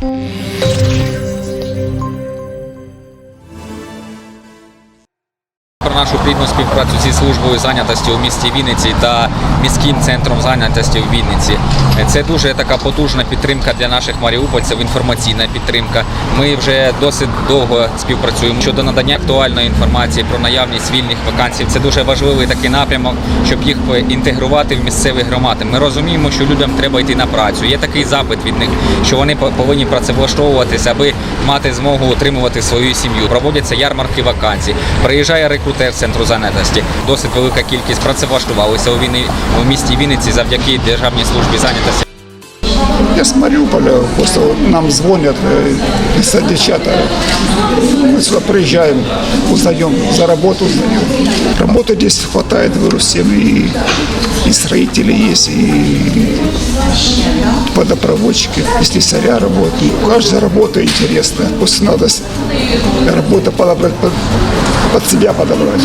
Música Про нашу плідну співпрацю зі службою зайнятості у місті Вінниці та міським центром зайнятості у Вінниці. Це дуже така потужна підтримка для наших маріупольців, інформаційна підтримка. Ми вже досить довго співпрацюємо щодо надання актуальної інформації про наявність вільних вакансій. Це дуже важливий такий напрямок, щоб їх інтегрувати в місцеві громади. Ми розуміємо, що людям треба йти на працю. Є такий запит від них, що вони повинні працевлаштовуватися, аби мати змогу утримувати свою сім'ю. Проводяться ярмарки вакансій. Приїжджає рекрутер з центру зайнятості. Досить велика кількість працевлаштувалися у війни у місті Вінниці завдяки Державній службі зайнятості. Я с Мариуполя, просто вот нам звонят э, из девчата. Мы сюда приезжаем, узнаем, за работу узнаем. Работы здесь хватает, говорю, всем. И, и строители есть, и водопроводчики, и слесаря работают. У каждой работа интересная. Просто надо с- работу подобрать, под, под себя подобрать.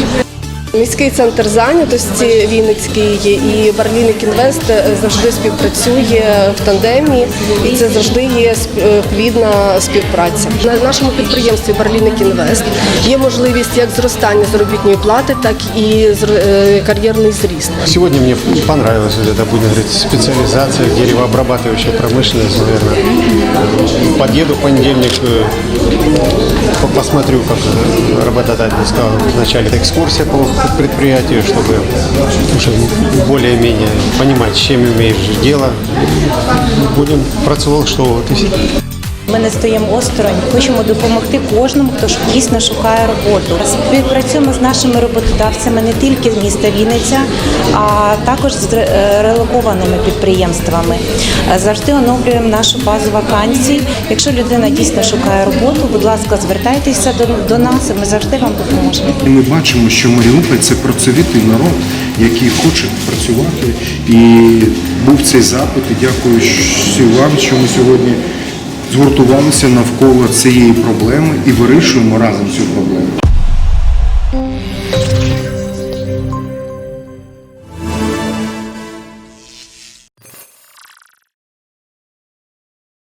Міський центр зайнятості Вінницький і Барлінік Інвест завжди співпрацює в тандемі, і це завжди є сп- е, плідна співпраця. На нашому підприємстві Барлінік Інвест є можливість як зростання заробітної плати, так і зр- е, кар'єрний зріст. Сегодня мне понравилась вот эта, будем говорить, специализация, деревообрабатывающая промышленность, наверное. Подъеду в понедельник, э, по- посмотрю, как э, работодатель сказал вначале это экскурсия по предприятию, чтобы уже более-менее понимать, с чем имеешь дело. Будем працевлаштовуватись. Ми не стоїмо осторонь, хочемо допомогти кожному, хто ж дійсно шукає роботу. Співпрацюємо з нашими роботодавцями не тільки з міста Вінниця, а також з е, релокованими підприємствами. Завжди оновлюємо нашу базу вакансій. Якщо людина дійсно шукає роботу, будь ласка, звертайтеся до, нас, ми завжди вам допоможемо. Ми бачимо, що Маріуполь це працьовитий народ, який хоче працювати. І був цей запит. І дякую вам, що ми сьогодні згуртувалися навколо цієї проблеми і вирішуємо разом цю проблему.